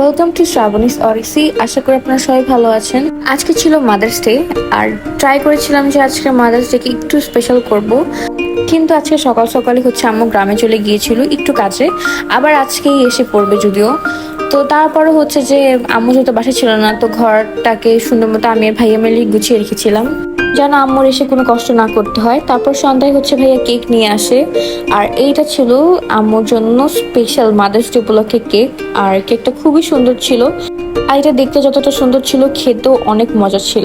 Welcome to Shrabani's অরিসি আশা করি আপনারা সবাই ভালো আছেন। আজকে ছিল মাদার্স ডে আর ট্রাই করেছিলাম যে আজকে মাদার্স ডেকে একটু স্পেশাল করব। কিন্তু আজকে সকাল সকালই হচ্ছে আম্মু গ্রামে চলে গিয়েছিল একটু কাজে। আবার আজকেই এসে পড়বে যদিও। তো তারপরে হচ্ছে যে আম্মু যেহেতু বাসা ছিল না, তো ঘরটাকে সুন্দর মতো আমি আর ভাইয়া মিলে গুছিয়ে রেখেছিলাম। যেন আম্মুর এসে কোনো কষ্ট না করতে হয়। তারপর সন্ধ্যায় হচ্ছে ভাইয়া কেক নিয়ে আসে। আর এইটা ছিল আম্মুর জন্য স্পেশাল মাদার্স ডে উপলক্ষে কেক। আর কেকটা খুবই সুন্দর ছিল। আর এটা দেখতে যতটা সুন্দর ছিল, খেতেও অনেক মজা ছিল।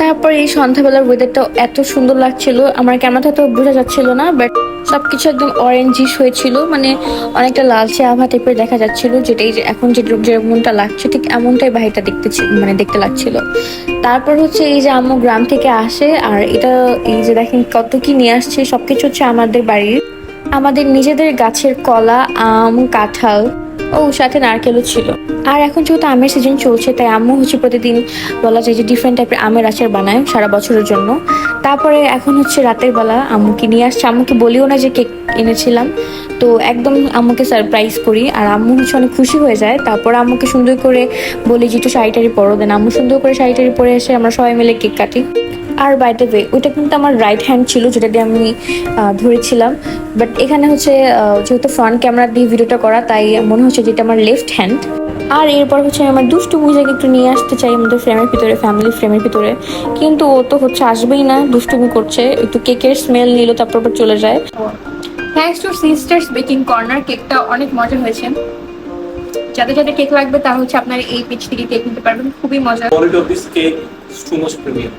তারপর এই সন্ধ্যাবেলার ওয়েদারটা এত সুন্দর লাগছিল। আমার ক্যামেরাতে তো বোঝা যাচ্ছিল না বাট সবকিছু একদম অরেঞ্জিশ হয়েছিল। মানে অনেকটা লালচে আভা টাইপের দেখা যাচ্ছিল যেটাই এখন যে যেমনটা লাগছে, ঠিক এমনটাই বাহিরটা দেখতে মানে দেখতে লাগছিল। তারপর হচ্ছে এই যে আম্মু গ্রাম থেকে আসে, আর এটা এই যে দেখেন কত কি নিয়ে আসছে, সবকিছু হচ্ছে আমাদের বাড়ির। আমাদের নিজেদের গাছের কলা, আম, কাঁঠাল ও সাথে নারকেলও ছিল। আর এখন যেহেতু আমের সিজন চলছে, তাই আম্মু হচ্ছে প্রতিদিন বলা যায় যে ডিফারেন্ট টাইপের আমের আচার বানায় সারা বছরের জন্য। তারপরে এখন হচ্ছে রাতের বেলা আম্মুকে নিয়ে আসছে। আম্মুকে বলিও না যে কেক এনেছিলাম। তো একদম আম্মুকে সারপ্রাইজ করি। আর আম্মু হচ্ছে অনেক খুশি হয়ে যায়। তারপর আম্মুকে সুন্দর করে বলি যে, একটু শাড়ি টাড়ি পরো। দেন আম্মু সুন্দর করে শাড়ি টাড়ি পরে এসে আমরা সবাই মিলে কেক কাটি। আর বাই দ্য ওয়ে ওইটা কিন্তু আমার রাইট হ্যান্ড ছিল যেটা দিয়ে আমি ধরেছিলাম। বাট এখানে হচ্ছে যেহেতু ফ্রন্ট ক্যামেরা দিয়ে ভিডিওটা করা তাই মনে হচ্ছে যেটা আমার লেফট হ্যান্ড আর এরপর হচ্ছে আমি আমার দুষ্টু মুজাকে একটু নিয়ে আসতে চাই আমাদের ফ্রেমের ভিতরে ফ্যামিলি ফ্রেমের ভিতরে। কিন্তু ও তো হচ্ছে আসবেই না দুষ্টুমি করছে। একটু কেকের স্মেল নিল তারপর আবার চলে যায়। Thanks to sisters baking corner কেকটা অনেক মজা হয়েছে। যাদের যাদের কেক লাগবে তারা হচ্ছে আপনার এই পেজ থেকে কেক নিতে পারবেন। খুবই মজা of this cake is too much premium.